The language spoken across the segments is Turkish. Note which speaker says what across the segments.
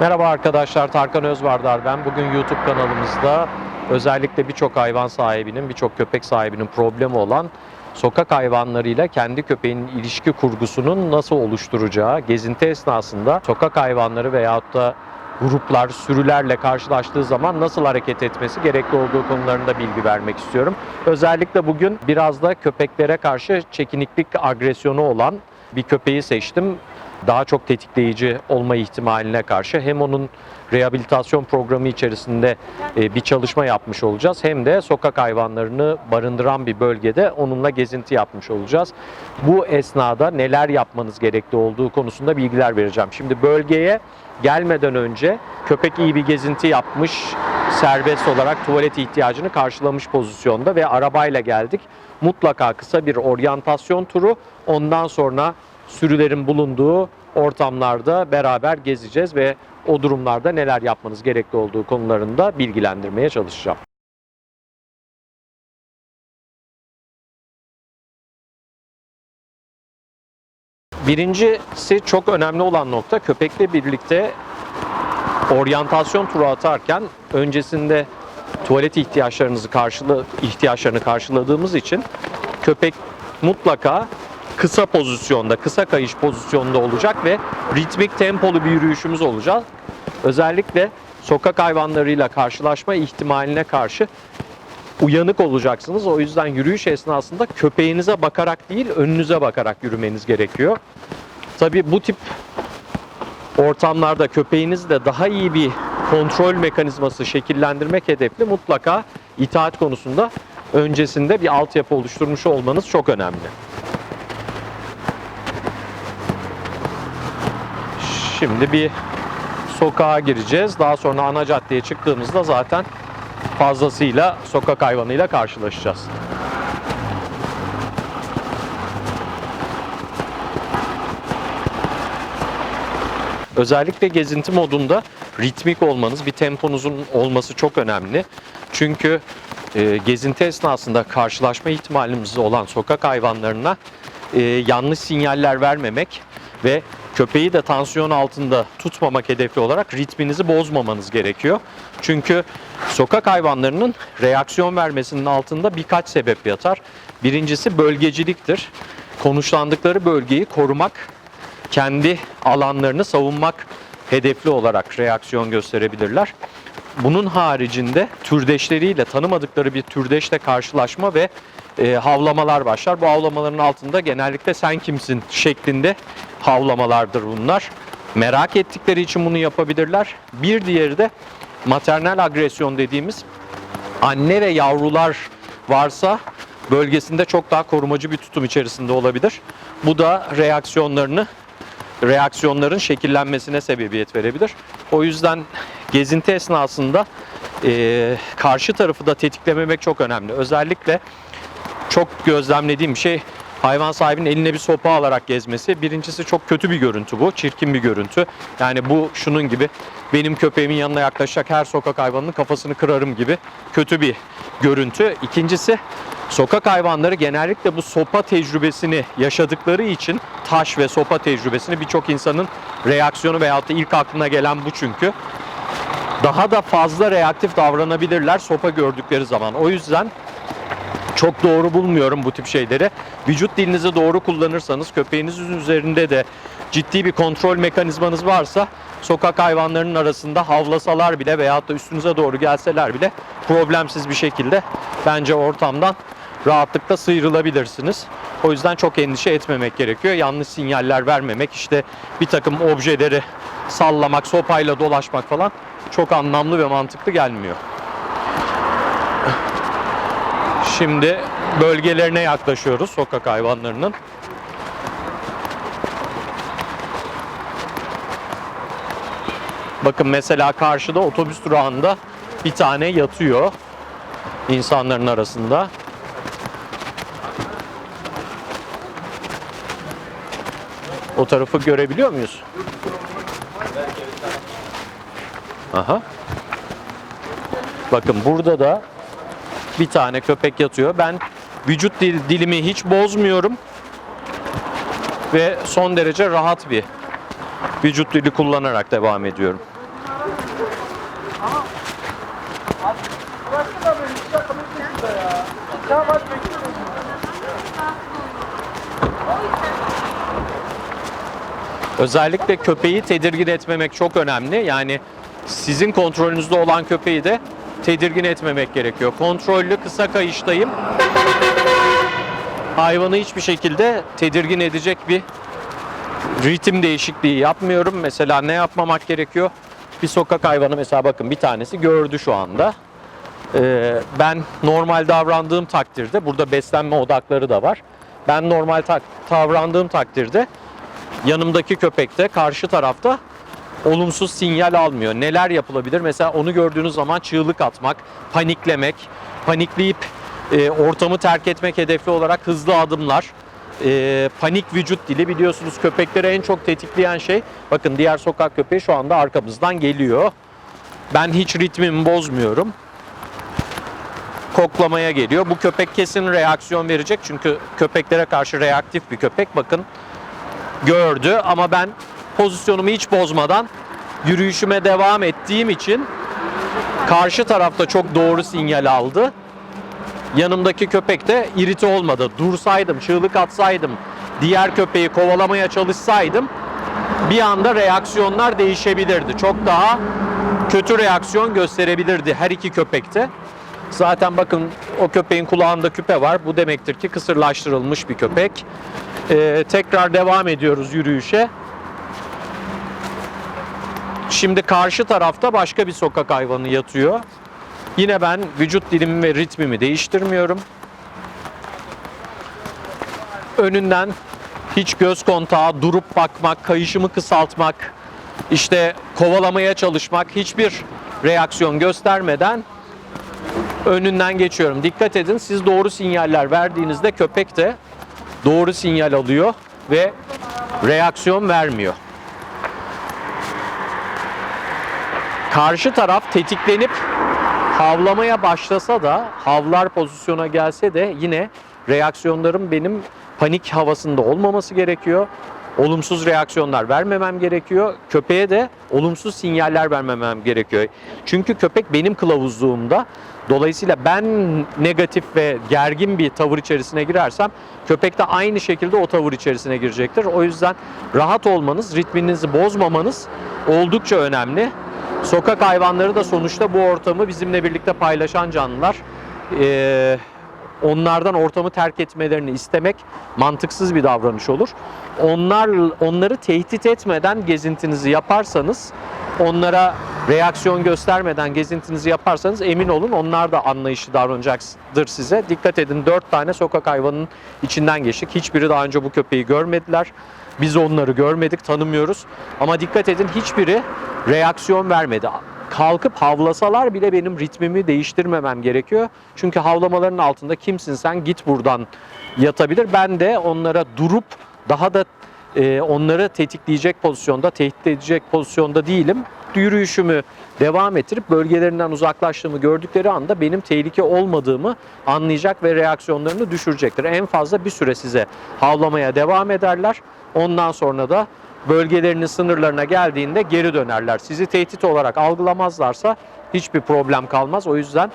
Speaker 1: Merhaba arkadaşlar, Tarkan Özvardar ben. Bugün YouTube kanalımızda özellikle birçok hayvan sahibinin, birçok köpek sahibinin problemi olan sokak hayvanlarıyla kendi köpeğinin ilişki kurgusunun nasıl oluşturacağı, gezinti esnasında sokak hayvanları veyahut da gruplar, sürülerle karşılaştığı zaman nasıl hareket etmesi gerekli olduğu konularında bilgi vermek istiyorum. Özellikle bugün biraz da köpeklere karşı çekiniklik agresyonu olan bir köpeği seçtim. Daha çok tetikleyici olma ihtimaline karşı hem onun rehabilitasyon programı içerisinde e, bir çalışma yapmış olacağız hem de sokak hayvanlarını barındıran bir bölgede onunla gezinti yapmış olacağız. Bu esnada neler yapmanız gerekli olduğu konusunda bilgiler vereceğim. Şimdi bölgeye gelmeden önce köpek iyi bir gezinti yapmış, serbest olarak tuvalet ihtiyacını karşılamış pozisyonda ve arabayla geldik. Mutlaka kısa bir oryantasyon turu, ondan sonra sürülerin bulunduğu ortamlarda beraber gezeceğiz ve o durumlarda neler yapmanız gerekli olduğu konularında bilgilendirmeye çalışacağım. Birincisi çok önemli olan nokta köpekle birlikte oryantasyon turu atarken öncesinde tuvalet ihtiyaçlarınızı karşıla ihtiyaçlarını karşıladığımız için köpek mutlaka kısa pozisyonda, kısa kayış pozisyonda olacak ve ritmik tempolu bir yürüyüşümüz olacak. Özellikle sokak hayvanlarıyla karşılaşma ihtimaline karşı uyanık olacaksınız. O yüzden yürüyüş esnasında köpeğinize bakarak değil, önünüze bakarak yürümeniz gerekiyor. Tabii bu tip ortamlarda köpeğinizle daha iyi bir kontrol mekanizması şekillendirmek hedefli mutlaka itaat konusunda öncesinde bir altyapı oluşturmuş olmanız çok önemli. Şimdi bir sokağa gireceğiz. Daha sonra ana caddeye çıktığımızda zaten fazlasıyla sokak hayvanıyla karşılaşacağız. Özellikle gezinti modunda ritmik olmanız, bir temponuzun olması çok önemli. Çünkü e, gezinti esnasında karşılaşma ihtimalimiz olan sokak hayvanlarına e, yanlış sinyaller vermemek ve köpeği de tansiyon altında tutmamak hedefli olarak ritminizi bozmamanız gerekiyor. Çünkü sokak hayvanlarının reaksiyon vermesinin altında birkaç sebep yatar. Birincisi bölgeciliktir. Konuşlandıkları bölgeyi korumak, kendi alanlarını savunmak hedefli olarak reaksiyon gösterebilirler. Bunun haricinde türdeşleriyle tanımadıkları bir türdeşle karşılaşma ve e, havlamalar başlar. Bu havlamaların altında genellikle sen kimsin şeklinde havlamalardır bunlar. Merak ettikleri için bunu yapabilirler. Bir diğeri de maternal agresyon dediğimiz anne ve yavrular varsa bölgesinde çok daha korumacı bir tutum içerisinde olabilir. Bu da reaksiyonlarını reaksiyonların şekillenmesine sebebiyet verebilir. O yüzden gezinti esnasında e, karşı tarafı da tetiklememek çok önemli. Özellikle çok gözlemlediğim bir şey hayvan sahibinin eline bir sopa alarak gezmesi. Birincisi çok kötü bir görüntü bu, çirkin bir görüntü. Yani bu şunun gibi benim köpeğimin yanına yaklaşacak her sokak hayvanının kafasını kırarım gibi kötü bir görüntü. İkincisi sokak hayvanları genellikle bu sopa tecrübesini yaşadıkları için taş ve sopa tecrübesini birçok insanın reaksiyonu veyahut da ilk aklına gelen bu çünkü daha da fazla reaktif davranabilirler sopa gördükleri zaman. O yüzden çok doğru bulmuyorum bu tip şeyleri. Vücut dilinizi doğru kullanırsanız köpeğinizin üzerinde de ciddi bir kontrol mekanizmanız varsa sokak hayvanlarının arasında havlasalar bile veyahut da üstünüze doğru gelseler bile problemsiz bir şekilde bence ortamdan rahatlıkla sıyrılabilirsiniz. O yüzden çok endişe etmemek gerekiyor. Yanlış sinyaller vermemek, işte bir takım objeleri sallamak, sopayla dolaşmak falan çok anlamlı ve mantıklı gelmiyor. Şimdi bölgelerine yaklaşıyoruz sokak hayvanlarının. Bakın mesela karşıda otobüs durağında bir tane yatıyor insanların arasında. O tarafı görebiliyor muyuz? Aha. Bakın burada da bir tane köpek yatıyor. Ben vücut dil- dilimi hiç bozmuyorum. Ve son derece rahat bir vücut dili kullanarak devam ediyorum. Özellikle köpeği tedirgin etmemek çok önemli. Yani sizin kontrolünüzde olan köpeği de tedirgin etmemek gerekiyor. Kontrollü kısa kayıştayım. Hayvanı hiçbir şekilde tedirgin edecek bir ritim değişikliği yapmıyorum. Mesela ne yapmamak gerekiyor? Bir sokak hayvanı mesela bakın bir tanesi gördü şu anda. Ee, ben normal davrandığım takdirde burada beslenme odakları da var. Ben normal tak- davrandığım takdirde yanımdaki köpek de karşı tarafta olumsuz sinyal almıyor. Neler yapılabilir? Mesela onu gördüğünüz zaman çığlık atmak, paniklemek, panikleyip e, ortamı terk etmek hedefli olarak hızlı adımlar, e, panik vücut dili biliyorsunuz köpekleri en çok tetikleyen şey. Bakın diğer sokak köpeği şu anda arkamızdan geliyor. Ben hiç ritmimi bozmuyorum. Koklamaya geliyor. Bu köpek kesin reaksiyon verecek çünkü köpeklere karşı reaktif bir köpek. Bakın gördü ama ben pozisyonumu hiç bozmadan yürüyüşüme devam ettiğim için karşı tarafta çok doğru sinyal aldı. Yanımdaki köpek de irite olmadı. Dursaydım, çığlık atsaydım, diğer köpeği kovalamaya çalışsaydım bir anda reaksiyonlar değişebilirdi. Çok daha kötü reaksiyon gösterebilirdi her iki köpekte. Zaten bakın o köpeğin kulağında küpe var. Bu demektir ki kısırlaştırılmış bir köpek. Ee, tekrar devam ediyoruz yürüyüşe. Şimdi karşı tarafta başka bir sokak hayvanı yatıyor. Yine ben vücut dilimi ve ritmimi değiştirmiyorum. Önünden hiç göz kontağı, durup bakmak, kayışımı kısaltmak, işte kovalamaya çalışmak, hiçbir reaksiyon göstermeden önünden geçiyorum. Dikkat edin siz doğru sinyaller verdiğinizde köpek de doğru sinyal alıyor ve reaksiyon vermiyor. Karşı taraf tetiklenip havlamaya başlasa da havlar pozisyona gelse de yine reaksiyonlarım benim panik havasında olmaması gerekiyor. Olumsuz reaksiyonlar vermemem gerekiyor. Köpeğe de olumsuz sinyaller vermemem gerekiyor. Çünkü köpek benim kılavuzluğumda. Dolayısıyla ben negatif ve gergin bir tavır içerisine girersem köpek de aynı şekilde o tavır içerisine girecektir. O yüzden rahat olmanız, ritminizi bozmamanız oldukça önemli. Sokak hayvanları da sonuçta bu ortamı bizimle birlikte paylaşan canlılar. Ee, onlardan ortamı terk etmelerini istemek mantıksız bir davranış olur. Onlar onları tehdit etmeden gezintinizi yaparsanız, onlara reaksiyon göstermeden gezintinizi yaparsanız emin olun onlar da anlayışlı davranacaktır size. Dikkat edin dört tane sokak hayvanının içinden geçtik. Hiçbiri daha önce bu köpeği görmediler. Biz onları görmedik, tanımıyoruz. Ama dikkat edin hiçbiri reaksiyon vermedi. Kalkıp havlasalar bile benim ritmimi değiştirmemem gerekiyor. Çünkü havlamaların altında kimsin sen git buradan yatabilir. Ben de onlara durup daha da e, onları tetikleyecek pozisyonda, tehdit edecek pozisyonda değilim. Yürüyüşümü devam ettirip bölgelerinden uzaklaştığımı gördükleri anda benim tehlike olmadığımı anlayacak ve reaksiyonlarını düşürecektir. En fazla bir süre size havlamaya devam ederler. Ondan sonra da bölgelerinin sınırlarına geldiğinde geri dönerler. Sizi tehdit olarak algılamazlarsa hiçbir problem kalmaz. O yüzden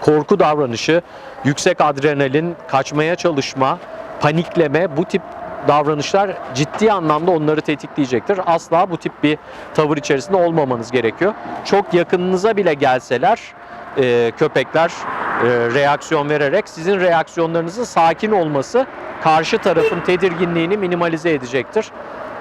Speaker 1: korku davranışı, yüksek adrenalin, kaçmaya çalışma, panikleme bu tip davranışlar ciddi anlamda onları tetikleyecektir. Asla bu tip bir tavır içerisinde olmamanız gerekiyor. Çok yakınınıza bile gelseler e, köpekler e, reaksiyon vererek sizin reaksiyonlarınızın sakin olması karşı tarafın tedirginliğini minimalize edecektir.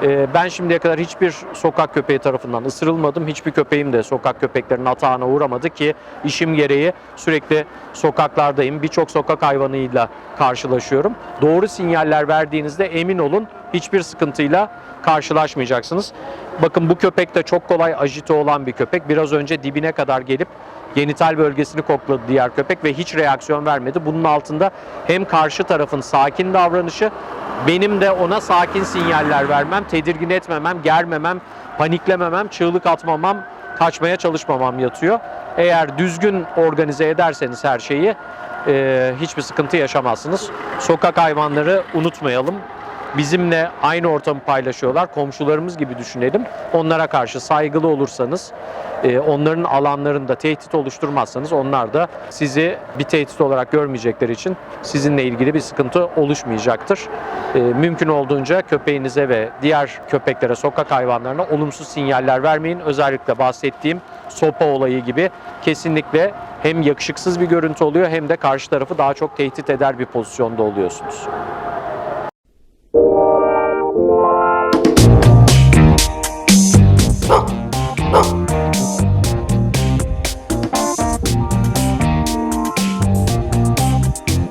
Speaker 1: E, ben şimdiye kadar hiçbir sokak köpeği tarafından ısırılmadım. Hiçbir köpeğim de sokak köpeklerinin atağına uğramadı ki işim gereği sürekli sokaklardayım. Birçok sokak hayvanıyla karşılaşıyorum. Doğru sinyaller verdiğinizde emin olun hiçbir sıkıntıyla karşılaşmayacaksınız. Bakın bu köpek de çok kolay ajite olan bir köpek. Biraz önce dibine kadar gelip genital bölgesini kokladı diğer köpek ve hiç reaksiyon vermedi. Bunun altında hem karşı tarafın sakin davranışı, benim de ona sakin sinyaller vermem, tedirgin etmemem, germemem, paniklememem, çığlık atmamam, kaçmaya çalışmamam yatıyor. Eğer düzgün organize ederseniz her şeyi hiçbir sıkıntı yaşamazsınız. Sokak hayvanları unutmayalım. Bizimle aynı ortamı paylaşıyorlar. Komşularımız gibi düşünelim. Onlara karşı saygılı olursanız, e, onların alanlarında tehdit oluşturmazsanız onlar da sizi bir tehdit olarak görmeyecekleri için sizinle ilgili bir sıkıntı oluşmayacaktır. E, Mümkün olduğunca köpeğinize ve diğer köpeklere, sokak hayvanlarına olumsuz sinyaller vermeyin. Özellikle bahsettiğim sopa olayı gibi kesinlikle hem yakışıksız bir görüntü oluyor hem de karşı tarafı daha çok tehdit eder bir pozisyonda oluyorsunuz.